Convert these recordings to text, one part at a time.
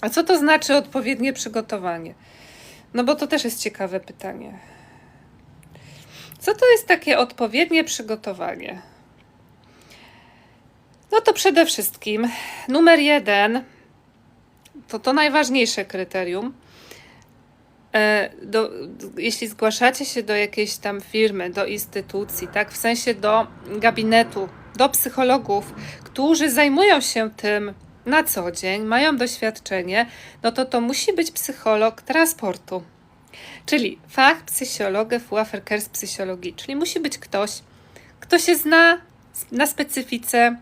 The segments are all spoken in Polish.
A co to znaczy odpowiednie przygotowanie? No bo to też jest ciekawe pytanie. Co to jest takie odpowiednie przygotowanie? No to przede wszystkim numer jeden to to najważniejsze kryterium. E, Do, jeśli zgłaszacie się do jakiejś tam firmy, do instytucji, tak, w sensie do gabinetu, do psychologów, którzy zajmują się tym na co dzień, mają doświadczenie, no to to musi być psycholog transportu. Czyli fach psychologa z psychologii, czyli musi być ktoś, kto się zna na specyfice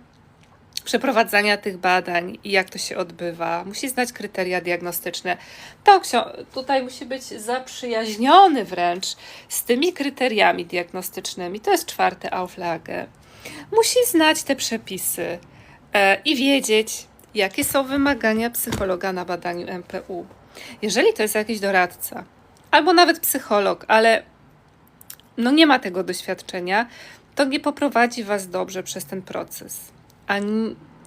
przeprowadzania tych badań i jak to się odbywa. Musi znać kryteria diagnostyczne. To tutaj musi być zaprzyjaźniony wręcz z tymi kryteriami diagnostycznymi. To jest czwarte Auflage. Musi znać te przepisy e, i wiedzieć, jakie są wymagania psychologa na badaniu MPU. Jeżeli to jest jakiś doradca, albo nawet psycholog, ale no nie ma tego doświadczenia, to nie poprowadzi Was dobrze przez ten proces. A,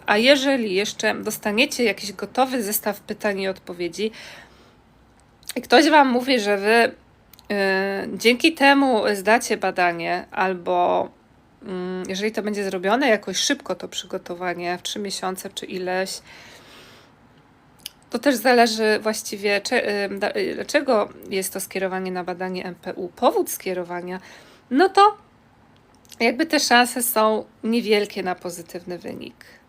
a jeżeli jeszcze dostaniecie jakiś gotowy zestaw pytań i odpowiedzi, i ktoś Wam mówi, że Wy y, dzięki temu zdacie badanie, albo jeżeli to będzie zrobione jakoś szybko, to przygotowanie, w 3 miesiące czy ileś, to też zależy właściwie, da- y, dlaczego jest to skierowanie na badanie MPU, powód skierowania, no to jakby te szanse są niewielkie na pozytywny wynik.